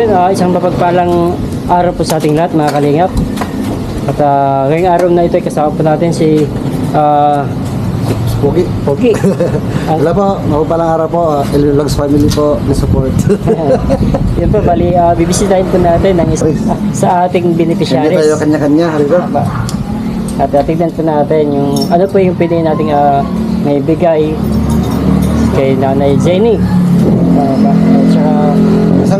Ayun, ah, isang mapagpalang araw po sa ating lahat mga kalingap. At ah, ngayong araw na ito ay kasama po natin si ah, Pogi. Pogi. Wala po, mapapalang araw po, uh, Elvin Vlogs family po, na support. Yun po, bali, uh, bibisitahin po natin ang isa sa ating Hindi beneficiaries. tayo kanya-kanya, halika. At uh, tignan po natin yung ano po yung pwede nating uh, may bigay kay Nanay Jenny. Uh, ba- at saka,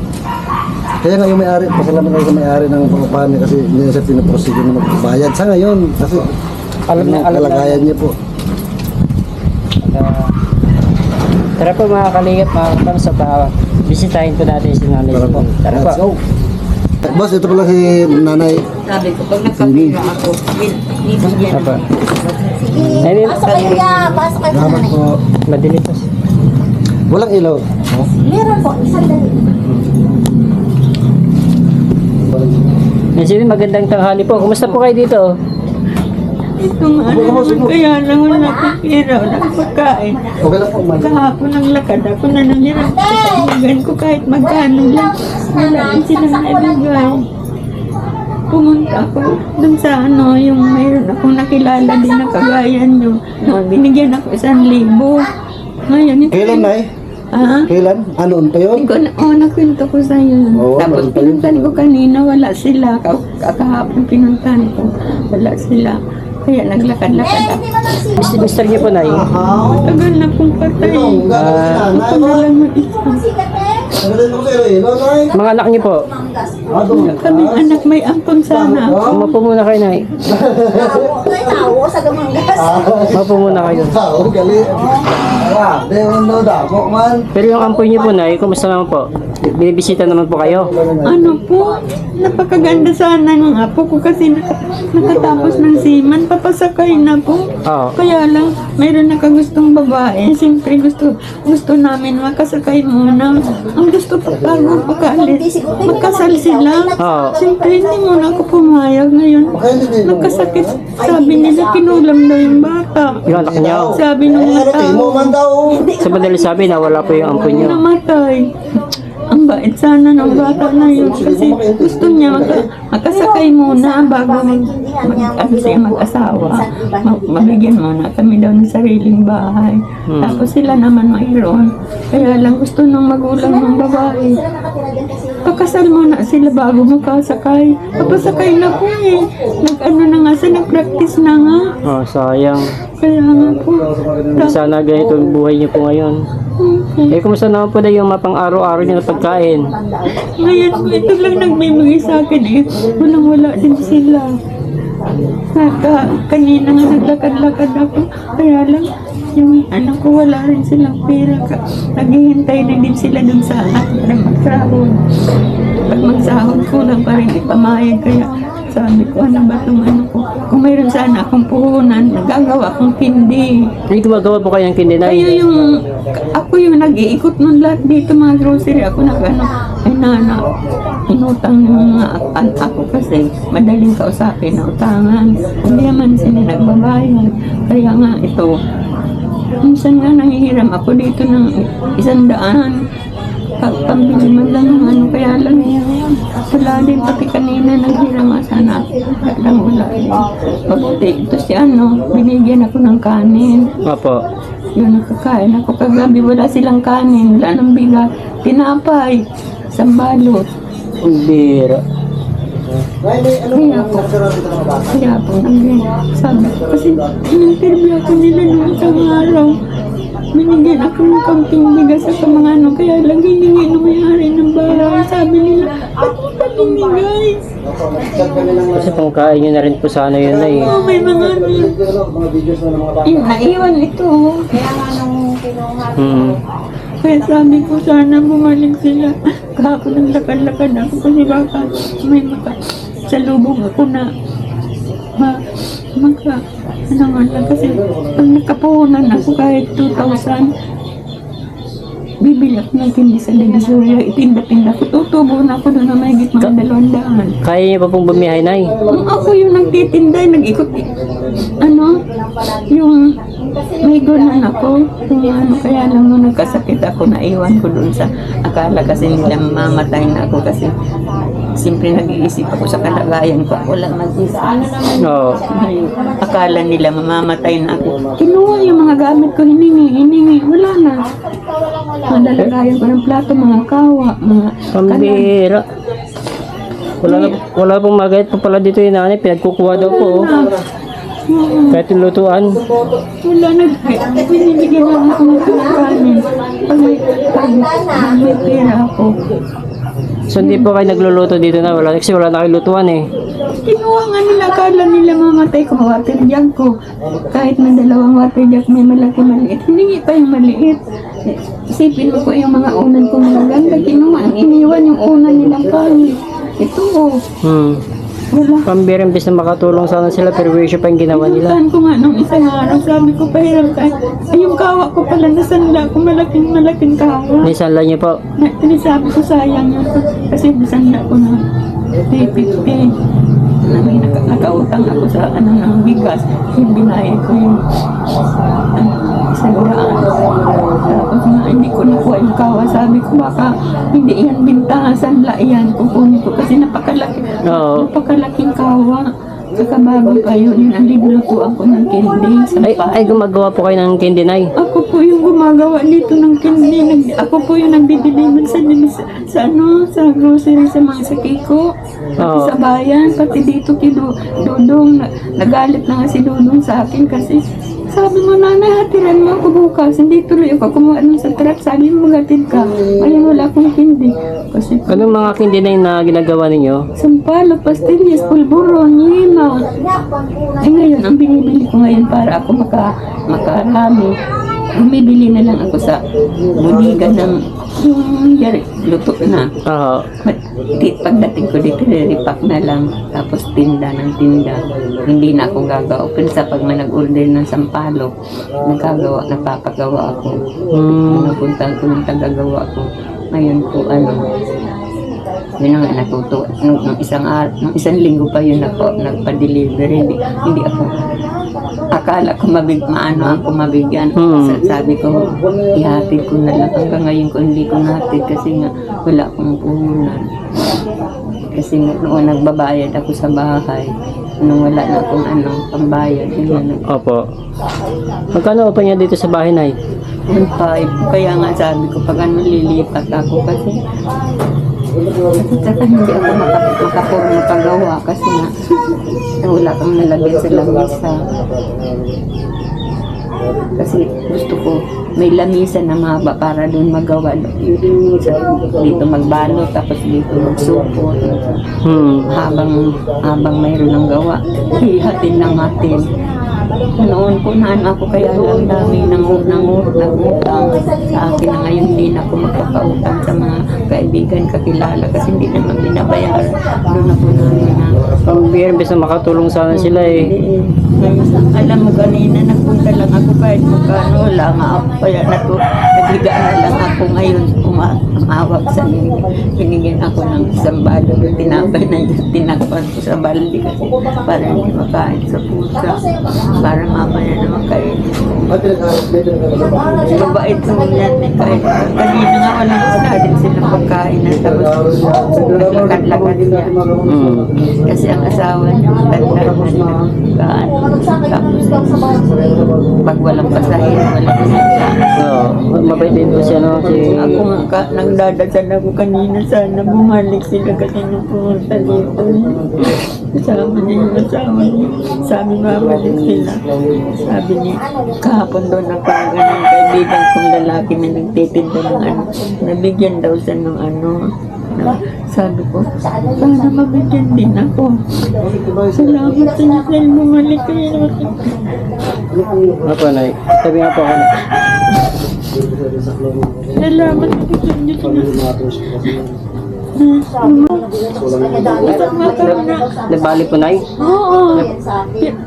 Kaya nga yung may-ari, pasalamat kayo sa may-ari ng pangupahan niya kasi hindi na siya pinaprosige na magbayad. Sa ngayon, kasi Alam na- alam na- kalagayan niya po. uh, tara po mga kalingap, mga kapams, at uh, bisitahin po natin si Nanay Tara po. Tara Let's po. go. Boss, ito pala si nanay. Sabi ko, pag nagkapila ako, bibigyan. Ayun, Pasok kayo kuya, pasok kayo sa po. madilim po. Walang ilaw. Meron po, isang dali. Sila, magandang tanghali po. Kumusta po kayo dito? Ito nga naman, kaya lang wala akong pera, wala akong pagkain. Okay lang po, man. Kahapon ang lakad ako na nandiyan sa kaibigan ko kahit magkano lang. Wala rin silang naibigay. Pumunta ako dun sa ano, yung mayroon akong nakilala din na kagaya nyo. Binigyan ako isang libo. Ngayon, ito. Kailan, nay? Ah? Kailan? Anoon pa yun? Hindi ko na, oh, nakwento ko sa iyo. Oo, Tapos pinuntan ko kanina, wala sila. Ka- Kakahapon pinuntan ko, wala sila. Kaya naglakad-lakad ako. Mister, mister niyo po, Nay? Tagal na kong patay. Ah, Ako na lang mag-isa. mga anak niyo po? Kami anak may ampon sana. Umapo muna kayo, Nay. Tawo, tayo tawo sa gamanggas. Umapo muna kayo. Ah, dako man. Pero yung ampoy niyo po, Nay, kumusta naman po? Binibisita naman po kayo? Ano po, napakaganda sana ng apo ko kasi naka, nakatapos ng siman, papasakay na po. Oo. Kaya lang, mayroon nakagustong babae. Siyempre gusto, gusto namin makasakay muna. Ang gusto pa bago pagkaalis, magkasal sila. Oo. Siyempre hindi muna ako pumayag ngayon. Nagkasakit. Sabi nila, kinulam daw yung bata. Yung anak niyo? Sabi ng mga kayo mo tao, daw? Sa madali sabi, nawala po yung ampoy niyo. namatay. Ang bait sana ng bata na yun kasi gusto niya maka, makasakay muna bago mag, mag, ano siya mag-asawa. Mag, mabigyan muna kami daw ng sariling bahay. Tapos sila naman mayroon. Kaya lang gusto ng magulang ng babae. Pakasal muna sila bago makasakay. Papasakay na po eh. Nag-ano na nga siya, nag-practice na nga. Oh, sayang. Kaya nga po. Sana ganito ang buhay niyo po ngayon. Eh, kumusta naman po na yung mapang araw-araw niyo na pagkain? Ngayon, ito lang nagbibigay sa akin eh. Walang wala din sila. Naka, kanina nga naglakad-lakad ako. Kaya lang, yung anak ko wala rin silang pera. Naghihintay na din sila dun sa anak para magsahod. Pag magsahod ko lang pa rin ipamayag. Kaya sabi ko, ano ba itong ano ko? Kung mayroon sana akong puhunan, nagagawa akong kindi. May gumagawa po kayo ng Kayo kindinay? yung, ako yung nag-iikot nun lahat dito mga grocery. Ako nag ano, ay nana, inutang ng mga akan ako kasi madaling kausapin na utangan. Hindi naman sila nagbabayad. Kaya nga ito, minsan nga nangihiram ako dito ng isang daan. Pa- Pambili man lang ng ano, kaya lang wala din pati kanina naghiram sana. Lang wala din. Mabuti, ito si ano, binigyan ako ng kanin. Opo. Yun, nakakain ako kagabi. Wala silang kanin. Wala nang bigat. Tinapay. Sambalot. Ang bira. May ano Kaya po. Kaya po, nangin. Sabi ko, kasi in-interview ako nila noong isang araw. Binigyan ako ng kamping bigas sa mga ano. Kaya lang hiningi ng may-ari ng bahay. Sabi nila, ba't mo ba binigay? Kasi pangkain niyo na rin po sana yun na eh. Oh, may mga ano. Mga videos na ng mga bata. Yun, naiwan ito. Kaya nga nung kinuha Hmm. Kaya sabi ko sana bumalik sila. Kahapon ang lakad-lakad ako kasi baka may maka magsalubong ako na ma, magka, ano nga lang, kasi pag nakapuhunan ako kahit 2,000, bibili ako ng tindi sa Divisoria, itinda-tinda ko. Tutubo na ako doon na may mga dalawang daan. Kaya niyo pa pong bumiyahe, Nay? Kung ako yung nagtitinda, nag-ikot, ano, yung may gunan ako, yung ano, kaya lang nung nagkasakit ako, naiwan ko doon sa, akala kasi nila mamatay na ako kasi Siyempre nag-iisip ako sa kalagayan ko. Wala mag-isip. Ngayon, akala nila mamamatay na ako. Kinuha yung mga gamit ko, hiningi, hiningi. Wala na. Mga dalagayan ko ng plato, mga kawa, mga. Pambira. Wala, na, wala pong magayat pa pala dito yung nanay. Pinagkukuha daw po. oh. Kahit yung lutuan. Wala na. Binibigyan lang ako ng kanin. Pag may, pag may pera ako. So hindi po kayo nagluluto dito na wala kasi wala na kayo lutuan eh. Kinuha nga nila, akala nila mamatay ko, water jug ko. Kahit may dalawang water jug, may malaki maliit. Hiningi pa yung maliit. Isipin mo ko yung mga unan ko magaganda. Kinuha, iniwan yung unan nilang pangit. Ito oh, Hmm. Wala. Pambira imbes na makatulong sana sila pero wisyo pa yung ginawa nila. Inutan ko nga nung isang araw, sabi ko, pahiram ka. Ay, yung kawa ko pala, nasanla ko, malaking malaking kawa. Nisanla niyo po. Na, sabi ko sayang yun kasi bisanda ko na 350 na may naka, nakautang ako sa ano ng bigas yung binayad ko yung ano, isang daan nga hindi ko nakuha yung kawa sabi ko baka hindi yan bintahan sanla yan kukunin ko kasi napakalaki Oo. napakalaking kawa saka bago kayo yun ang liblutuan ko ng candy sa Ay, ay gumagawa po kayo ng candy nay. ako po yung gumagawa dito ng candy. Nag, ako po yung nagdi-deliver sa, sa, sa, ano, sa grocery sa mga sakiko. Pati Oo. sa bayan, pati dito kay Du- Dudong. Na, nagalit na nga si Dudong sa akin kasi sabi mo, nanay, hatiran mo ako bukas. Hindi tuloy ako kumuha nun sa truck. Sabi mo, magatid ka. Ay, wala akong candy. Kasi Anong mga candy nay na ginagawa ninyo? sampalo, pastillas, pulburon, yimaw. Ay ngayon, ang binibili ko ngayon para ako maka, makarami, bumibili na lang ako sa budiga ng yung yari, luto na. Oo. Di- Pagdating ko dito, repack na lang. Tapos tinda ng tinda. Hindi na ako gagawa. Pero sa pag may nag-order ng sampalo, nagkagawa, napapagawa ako. Hmm. Napunta ko yung tagagawa ko. Ngayon po, ano, yun na nga natuto. Nung, nung isang ar- nung isang linggo pa yun ako nagpa-deliver. Hindi, hindi ako akala ko mabig maano ako mabigyan. Hmm. Sa- Sabi ko, ihatid ko na lang. Hanggang ngayon ko hindi ko nahatid kasi nga wala akong puhunan. Kasi nga noon nagbabayad ako sa bahay. Nung wala na akong ano, pambayad. Yun Opo. Magkano pa niya dito sa bahay nay? Yung five. Kaya nga sabi ko, pag ano lilipat ako kasi saka hindi ako makap makapag makagawa kasi nga wala kang nalagyan sa lamisa. Kasi gusto ko may lamisa na mahaba para doon magawa. Dito magbalo tapos dito magsupot. Hmm. Habang habang mayroon ng gawa, hihatin ng hatin. Noon po naan ako kaya lang dami nang nang nangutang sa akin na ngayon na ako magpapautang sa mga kaibigan kakilala kasi hindi naman binabayaran. Doon ako namin na imbes na makatulong sana sila eh. eh. Alam mo kanina nagpunta lang ako kahit magkano wala nga ako kaya nato nagliga na lang ako ngayon uma umawag sa nini. Binigyan ako ng isang balo yung tinapay na yun tinakpan ko sa balde kasi para hindi makain sa pusa para mamaya na makain. Mabait naman yan eh kahit kanina nga wala din silang pagkain na tapos lakad-lakad niya. Hmm. Kasi ang asawa niya, matanda na niya. Kaano. Tapos, pag walang pasahin, walang sinta. Oo. Din po siya no. Si... Ako nga, ka, nagdadasal ako kanina, sana bumalik sila kasi nung pumunta dito. Kasama niya yung asawa niya. Sabi, babalik sila. Sabi niya, kahapon doon ako ang ganang kaibigan kong lalaki na nagtitinda ng ano. Nabigyan daw siya ng ano. na- Sabi ko, sana mabigyan din ako. Salamat sa inyo dahil bumalik kayo. Opo nay. Sabi nga po ako. Nay. Salamat sa inyo. Masama ka na. Nabali po, Nay? Oo.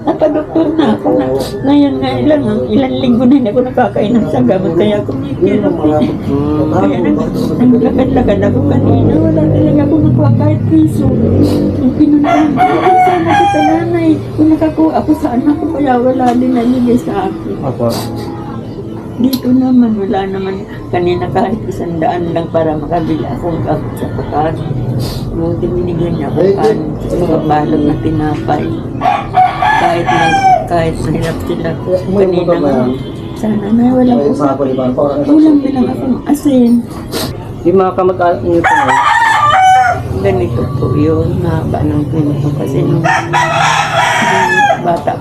Napadoktor na ako na. Ngayon nga ilang, ilang linggo na hindi ako nakakainom sa gamot. Kaya kumikirap. Kaya nag, naglakad-lakad ako kanina. Wala talaga ako nakuha kahit piso. Yung pinuntahan ko, sana kita nanay. Kung nakakuha ako sa anak ko, kaya wala din nalibay sa akin. Opo. Dito naman, wala naman kanina kahit isang daan lang para makabili akong gamot sa pagkain. Nung binigyan niya ako kan, mga balot na tinapay. Kahit na, kahit mahirap sila. Kanina nga, sana na walang Ay, sa Kulang bilang akong asin. Yung mga kamag-anak niyo po? Ganito po yun, mahaba ng pinto kasi nung,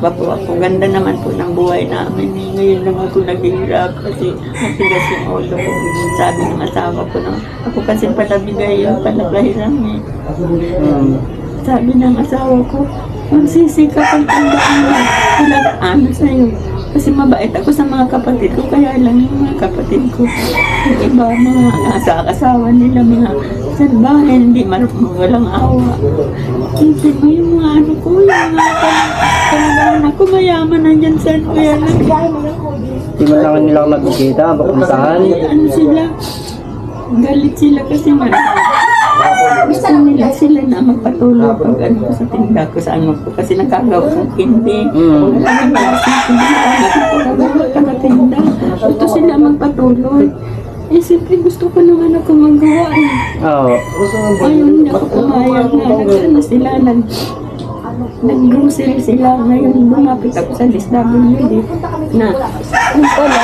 pa po ako. Ganda naman po ng buhay namin. Ngayon lang ako naghihirap kasi matigas yung ulo ko. Sabi ng asawa ko na ako kasi palabigay yung palabahiran eh. Hmm. Sabi ng asawa ko, magsisika kang tandaan mo. Walang ano sa'yo. Kasi mabait ako sa mga kapatid ko, kaya lang yung mga kapatid ko, yung iba, mga asa asawa nila, mga salbahe, hindi mar walang awa. Isip mo yung mga ano ko, yung mga talagang ako mayaman nandyan sa ano, kaya lang, Di man lang nila magkikita, papuntahan. ano sila, galit sila kasi man. Gusto nila sila na magpatuloy pag ano ko sa tinda ko sa ano ko kasi nakagawa ng hindi. Mm. Wala nang magpatuloy. Eh, siyempre gusto ko naman ako magawa eh. Oo. Ayaw hindi ako pumayag na nag-ano sila, nag nag-grocery sila. Ngayon, lumapit ako sa SWD na yung pala, sa buhay.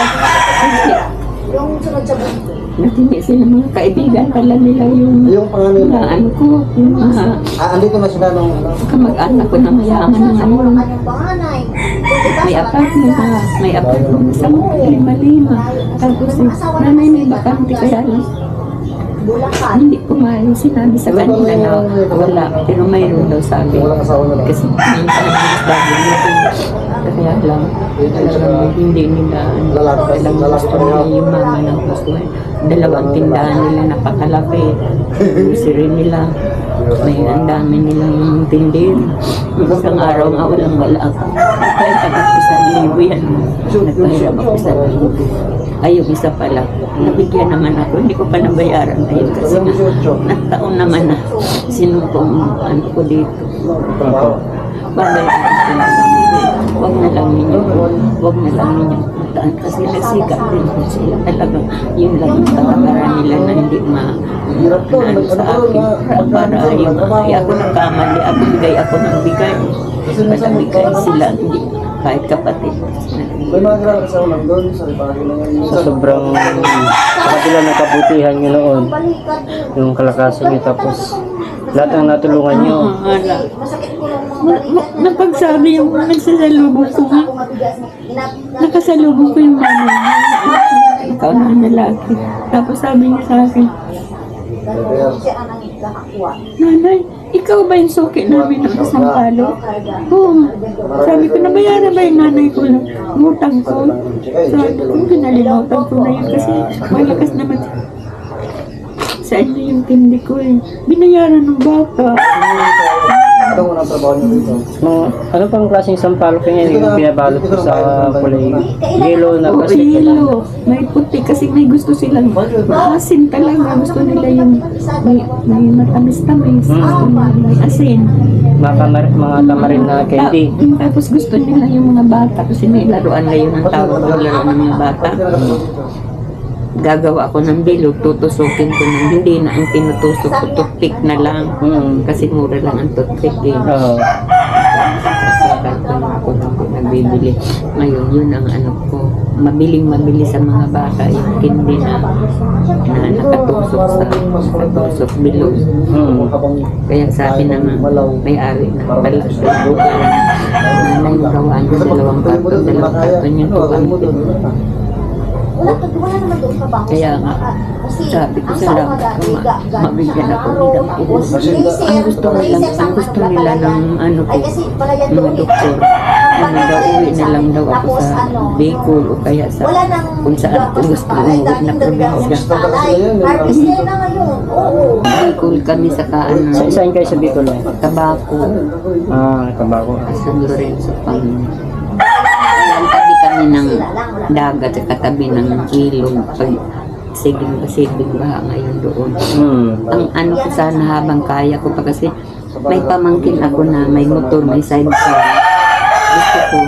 natingi sila mga kaibigan pala nila yung Yung pangalan mga ano ko, yung mga Ah, andito na sila nung ano. kamag-anak ko na mayaman na ngayon. May apartment na, may apartment sa lima-lima. Tapos eh, nanay may bakante kaya lang hindi pumayag. Sinabi sa kanila na wala, pero mayroon daw sabi. Kasi minsan sabi nila, kaya lang, talagang hindi nila, lalaki gusto nila yung mama ng gusto. Dalawang tindahan nila napakalaki. Grocery nila. May ang dami nilang tindir. Isang araw nga walang wala ako. Tagat isang libo yan. Nagpahirap ako isang libo. Ay, yung isa pala. Nabigyan naman ako. Hindi ko pa nabayaran ngayon kasi nga, nagtaon naman na sinumpong ano ko dito. Bagay Huwag na lang ninyo. Huwag na lang ninyo kasi nagsikap din po sila. Talagang yun lang yung patakaran nila na hindi ma ano sa akin. Para, yung ay ako nagkamali, ako bigay ako ng bigay. Patabigay sila, hindi kahit kapatid. May mga grabe asawa nandun sa ribahe na yan. Sa sobrang sa kabila ng kabutihan nyo noon, yung kalakasan nyo tapos lahat ng natulungan nyo. Oo, ma- Napagsabi yung nagsasalubong ko nga, nakasalubong ko yung mama niya. Ikaw na ang lalaki. Tapos sabi niya sa akin, ang. Nanay, ikaw ba yung suki namin ng isang palo? Oo. Sabi ko, nabayaran ba yung nanay ko lang? Ngutang ko. Sabi ko, pinalimutan ko na yun kasi malakas naman. Sa inyo yung tindi ko eh. Binayaran ng bata. Ito ang trabaho niyo dito. Mga, ano pang klaseng sampalok yun yung binabalot ko sa kulay yellow na plastic? yelo. May kasi may gusto silang asin talaga. Gusto nila yung may, may matamis-tamis. Gusto nila may asin. Mga, kamar, mga tamarin na candy. Ta- Tapos gusto nila yung mga bata kasi may laruan ngayon ang tawag ng laruan ng mga bata. Gagawa ako ng bilog, tutusukin ko ng hindi na ang tinutusok ko, toothpick na lang. Hmm. Kasi mura lang ang toothpick eh. Oo. Sakal ko lang ako nang nagbibili. Ngayon, yun ang ano ko. Mabiling mabili sa mga bata yung kindi na, na nakatusok sa nakatusok bilog. Hmm. Kaya sabi na nga, may-ari na pala sa lugar. Nanay, gawaan ko dalawang karton, dalawang karton yung tuwang. Wala, wala naman doon sa bangko. Kaya nga, Kasi sabi ko sa sa umaga, ko, ma- mabigyan ako nilang tapos laser, Ang gusto nila, sa ang gusto mga nila ng ano ko, Ay, kasi palayan mga eh. doktor. Ano daw, uwi na lang daw ako Tapos sa ano, Bicol o kaya sa Wala nang kung saan ko gusto umuwi na probinsya. Na ngayon. Oo. Bicol kami sa Sa, kaan saan kayo sa Bicol? eh? Tabako. Ah, Tabaco. San Lorenzo kami ng dagat at katabi ng ilog pag siging ba siging ba ngayon doon. Hmm. Ang ano ko sana habang kaya ko pa kasi may pamangkin ako na may motor, may sidecar. Gusto ko,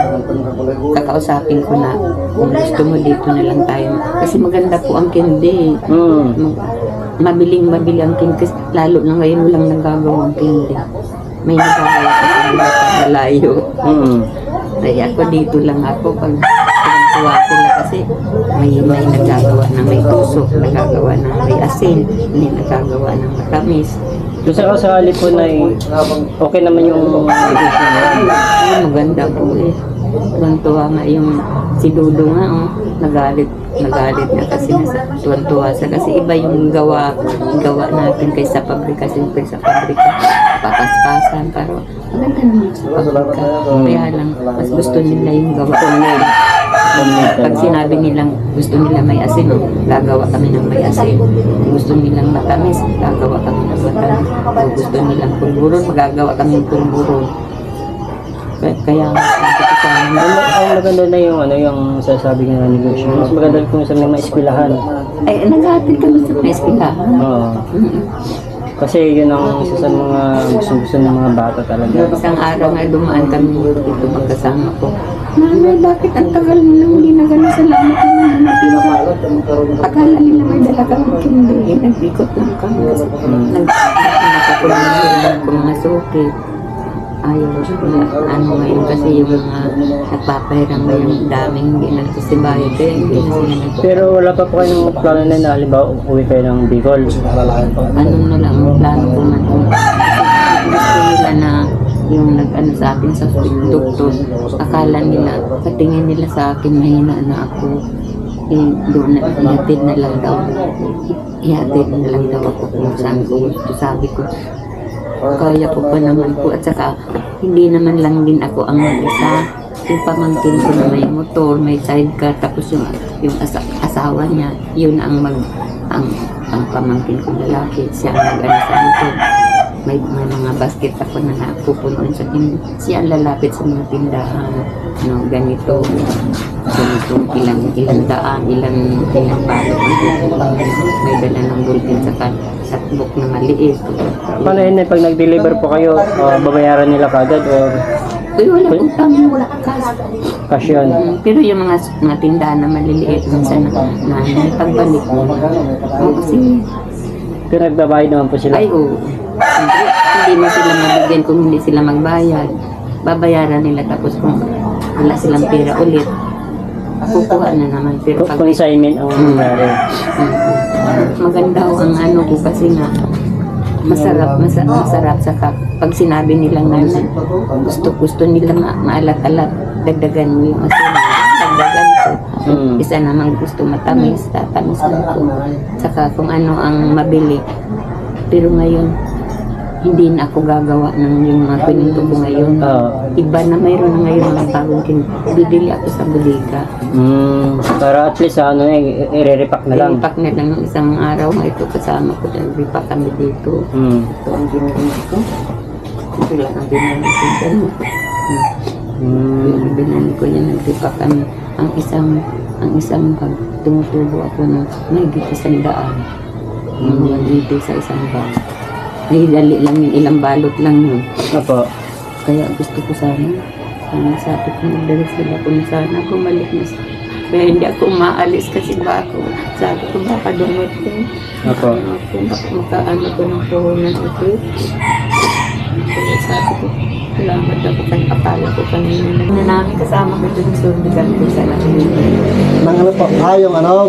kakausapin ko na kung gusto mo dito na lang tayo. Kasi maganda po ang kindi. Hmm. Mabiling mabili ang kindi. Lalo na ngayon walang nagagawang kindi. May nagagawa kasi malayo. Hmm. Kaya ako dito lang ako pag tuwa sila kasi may may nagagawa na may tusok, nagagawa na may asin, may nagagawa ng matamis. Kung sa kasali po na eh, okay naman yung. Ay, maganda po eh. Tuwan-tuwa nga yung si Dudo nga oh, nagalit nagalit na kasi nasa tuwan-tuwa siya kasi iba yung gawa gawa natin kaysa pabrika siyempre sa pabrika papaspasan pero maganda naman sa pabrika kaya lang mas gusto nila yung gawa nila pag sinabi nilang gusto nila may asin, gagawa kami ng may asin. Gusto nilang matamis, gagawa kami ng matamis. O gusto nilang pulburon, magagawa kami ng pulburon. Kaya, kaya sa Ang, maganda na yung ano yung sasabi nga ng negosyo. Mas maganda kung sa mga eskwelahan. ay, naghatid kami sa may eskwelahan. Oo. Kasi yun ang isa sa mga gusto-gusto ng mga bata talaga. Isang araw nga dumaan kami dito magkasama ko. Nanay, bakit ang tagal mo nang hindi na gano'n salamat naman na Akala nila may dala kami kindi. Nag-ikot lang kami kasi nagkakakulang ko mga suki. Ayaw na, ano ngayon kasi yung mga nagpapahiram ngayon daming hindi nagsisimbayad kaya hindi na sila Pero wala pa po kayong plano na na halimbawa uwi kayo ng Bicol. ano na lang ang plano ko man gusto nila na yung nag-ano sa akin sa doktor, akala nila, katingin nila sa akin, mahina na ako. Eh, doon na, ihatid na lang daw. Ihatid na lang daw ako kung saan ko gusto. Sabi ko, kaya ko pa naman po. At saka, hindi naman lang din ako ang isa. Yung pamangkin ko na may motor, may sidecar, tapos yung, yung asa- asawa niya, yun ang mag, ang, ang pamangkin ko lalaki, siya ang mag-ano sa akin. May, may mga basket ako na napupunuan sa tindahan. Siya ang lalapit sa mga tindahan. No, ganito, ganito, ilang, ilang daan, ilang, ilang balot. May dala ng bulletin sa at book na maliit. Paano yun eh, pag nag-deliver po kayo, ah, babayaran nila kagad or Uy, wala pong tama, wala cash. cash yun? Mm, Pero yung mga, mga tindahan na maliliit, minsan na, na may pagbalik mo. O, kasi, Pero nagbabayad naman po sila. ay, oo. Hindi, hindi mo sila mabigyan kung hindi sila magbayad. Babayaran nila tapos kung wala silang pera ulit, kukuha na naman. Pero pag consignment ang nangyari. Mm. Maganda ho ang ano ko kasi nga masarap, masa, masarap sa kap. Pag sinabi nilang na gusto gusto nila ma maalat-alat, dagdagan mo yung asin. Dagdagan ko. Mm. Isa naman gusto matamis, tatamisan ko. Saka kung ano ang mabili. Pero ngayon, hindi na ako gagawa ng yung mga pininto ko ngayon. Oo. Iba na mayroon na ngayon mga bagong kin. Bibili ako sa bodega. Mm, para at least ano eh, i-repack na lang. Impact na lang ng isang araw ito kasama ko dahil pa kami dito. Mm. Ito ang ginagawa ko. Ito lang ang binili ko. Mm. Binili ko yan, nagripa kami. Ang isang, ang isang bag, tumutubo ako ng may isang daan. Yung mga dito sa isang bag. Ay, dali lang yun, ilang balot lang yun. Apo. Kaya gusto ko sana, sana sabi ko, magdala sila ko na sana bumalik na sa kaya hindi ako umaalis kasi ba ako, sabi ko baka dumot ko. Apo. Ano ko, baka makaano ko ng puhunan ito. Kaya sabi ko, salamat ako kay akala ko kanina. Na namin kasama ko dun sa bigan ko sa natin. Nang ano po, ah, yung ano,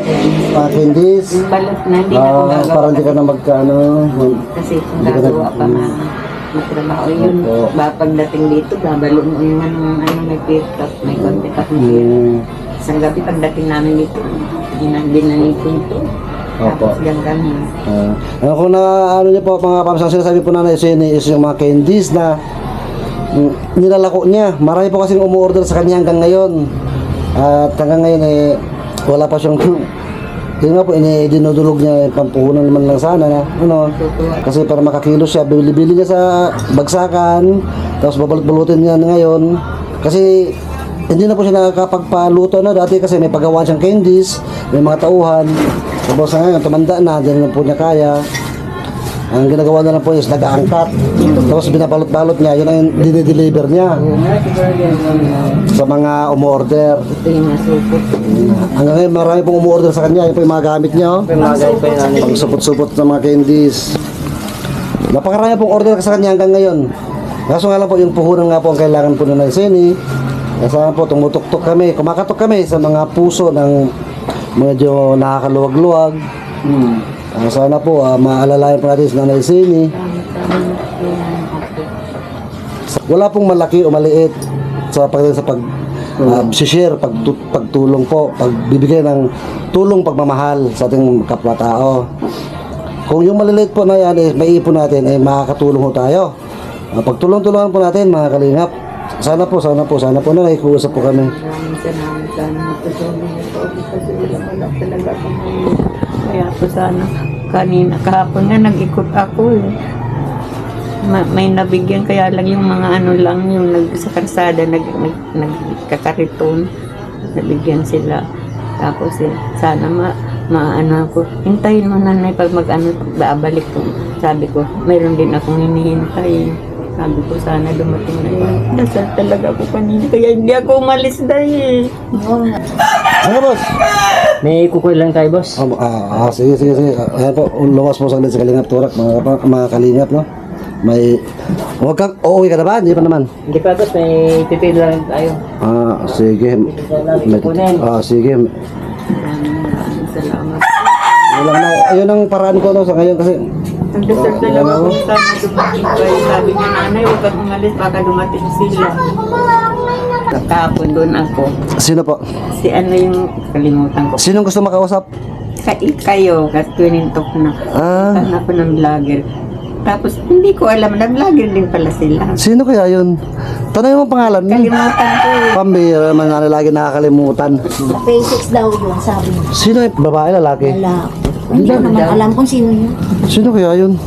candies. Balot na, hindi na ako Ah, gagawa. para hindi ka na magkaano. Kasi kung gagawa pa nga matrabaho yun, ba pagdating dito, babalo mo yung ano, ano may pick up, may contact up Mm. Isang gabi pagdating namin dito, ginanipin ito. Opo. Tapos gangganin. Ah, ano kung na ano niyo po mga pams, ang sinasabi po na Jenny is yung mga candies na mm, nilalako niya. Marami po kasing umuorder sa kanya hanggang ngayon. At hanggang ngayon eh wala pa siyang yun nga po, ini dinudulog niya, eh, pampuhunan naman lang sana na, ano, kasi para makakilo siya, bili-bili niya sa bagsakan, tapos babalot-balutin niya ngayon, kasi hindi na po siya nakakapagpaluto na dati kasi may pagawaan siyang candies, may mga tauhan, tapos ngayon, tumanda na, hindi na po niya kaya, ang ginagawa na lang po is nag-aangkat, tapos binabalot-balot niya, yun ang dinideliver niya sa mga umorder. Hanggang ngayon, marami pong umorder sa kanya, yun po yung mga gamit niya, oh. Pang supot-supot ng mga candies. Napakarami pong order sa kanya hanggang ngayon. Kaso nga lang po, yung puhunan nga po ang kailangan po na Seni. Kasama po, tumutok-tok kami, kumakatok kami sa mga puso ng medyo nakakaluwag-luwag. Hmm. Ah, sana po, ah, maalalayan po natin si Nanay Seni. Wala pong malaki o maliit sa pag sa pag ah, share, pag pagtulong po, pagbibigay ng tulong pagmamahal sa ating kapwa-tao. Kung yung maliliit po na yan, eh, may ipon natin, eh, makakatulong po tayo. Uh, pagtulong-tulungan po natin, mga kalingap. Sana po, sana po, sana po na nakikusap po kami. Maraming salamat sana ako kasi wala wala talaga akong. Kaya po sana kanina kahapon nga nag-ikot ako eh. Ma- may nabigyan kaya lang yung mga ano lang yung nag sa kalsada nag, nag, nagkakariton nabigyan sila tapos eh, sana ma, maano ako hintayin mo nanay pag mag ano babalik ko sabi ko mayroon din akong hinihintay sabi ko sana dumating na yun dasal talaga ako kanina kaya hindi ako umalis dahil Ano boss? May kukuy lang tayo, boss. Ah, ah, ah, sige, sige, sige. Ah, Ayan po, lumas po saglit sa Kalingap Turak, mga, kapa- mga Kalingap, no? May, huwag kang, uuwi ka na ba? Hindi pa naman. Hindi pa, boss. May tipid lang tayo. Ah, sige. May, ah, sige. maraming maraming salamat Wala na. Ayun ang paraan ko, no, sa ngayon kasi, Nagdasal talaga ako sana dumating kayo. Sabi niya, nanay, huwag kang umalis, baka dumating sila. Kahapon doon ako. sino po? Si ano yung kalimutan ko. Sinong gusto makausap? Kay, kayo, kasi tunintok na. Ah, Saan ako ng vlogger. Tapos, hindi ko alam, nag-vlogger din pala sila. sino kaya yun? Tanong mo ang pangalan niya. Kalimutan ko eh. Pambira naman na lagi nakakalimutan. Sa basics daw yun, sabi niya. Sino yung babae, lalaki? Wala. Hindi ko naman alam kung sino yun. Sino kaya yun?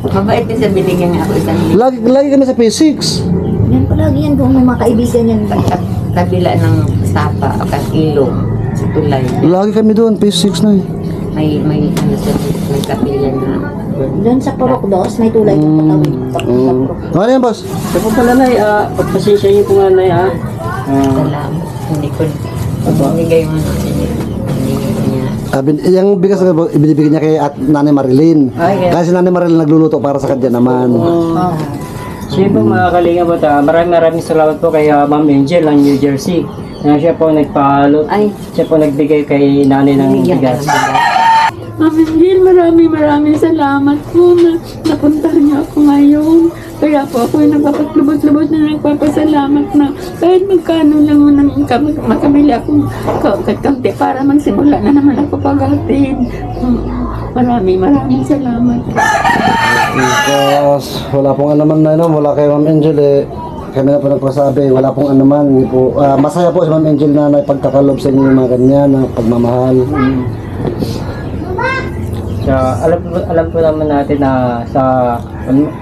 Mabait din sa binigyan niya ako isang Lagi, lagi kami sa P6. Yan palagi yan doon, may mga kaibigan yan. At kabila ng sapa, o ilong, sa tulay. Lagi kami doon, P6 na eh. May, may, ano sa, may kapilya na. Doon sa Purok Dos, may tulay ng patawid. Sa Mm. Ano yan, boss? So po pala, Nay, ah, pagpasensya niyo po nga, Nay? Ah, Salamat. Hindi ko, na hindi niya. Ah, bin, yung bigas na ibinibigay niya kay at Nanay Marilyn. Ay, kaya- Kasi Nanay Marilyn nagluluto para sa kanya naman. Oh. Siya po mga kalinga po, ta, maraming maraming salamat po kay ah, Ma'am Angel ng New Jersey. Na siya po nagpalo, Ay. siya po nagbigay kay nanay ng bigas. Ma'am Angel, maraming maraming salamat po na napuntahan niyo ako ngayon. Kaya po ako yung nagpapaglubot-lubot na nagpapasalamat na kahit magkano lang mo nang kam- makamili akong kakamti para magsimula na naman ako pag-atid. Maraming maraming salamat. Because wala pong anuman na no, wala kay Ma'am Angel eh. Kami na po nagpasabi, wala pong anuman. Hindi po, ah, masaya po si Ma'am Angel na nagpagkakalob sa inyo yung mga ganyan, na pagmamahal. So, alam, po- alam po naman natin na sa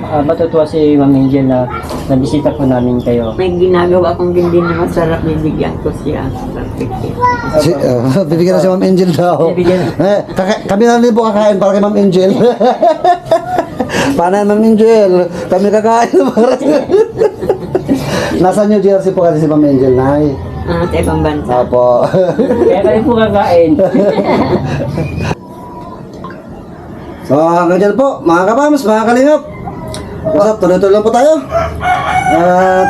ah, matutuwa si Ma'am Angel na nabisita po namin kayo. May ginagawa kong hindi na masarap, bibigyan ko siya. Si, ah, bibigyan na si Ma'am Angel daw. Bibigyan. Eh, kaka- kami na rin po kakain para kay Ma'am Angel. Paano Ma'am Angel? Kami kakain para Nasa New Jersey po kasi si Ma'am Angel, Nay. Ah, sa ibang bansa. Apo. Kaya kayo po kakain. So, hanggang dyan po, mga kapams, mga kalingap. Basta tuloy-tuloy lang po tayo. At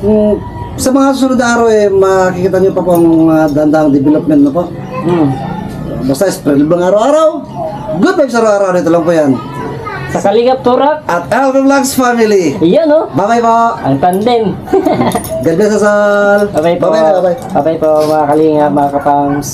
kung sa mga susunod na araw eh, makikita nyo pa po ang uh, dandang development na po. Hmm. Basta spread lang araw-araw. Good vibes araw-araw. Dito lang po yan. Sa Kalingap Turak. At Alvin Vlogs Family. Iyan oh. Bye-bye po. Ang tandem. God bless us all. Bye-bye po. Bye-bye. Bye-bye. Bye-bye po mga Kalingap, mga kapams.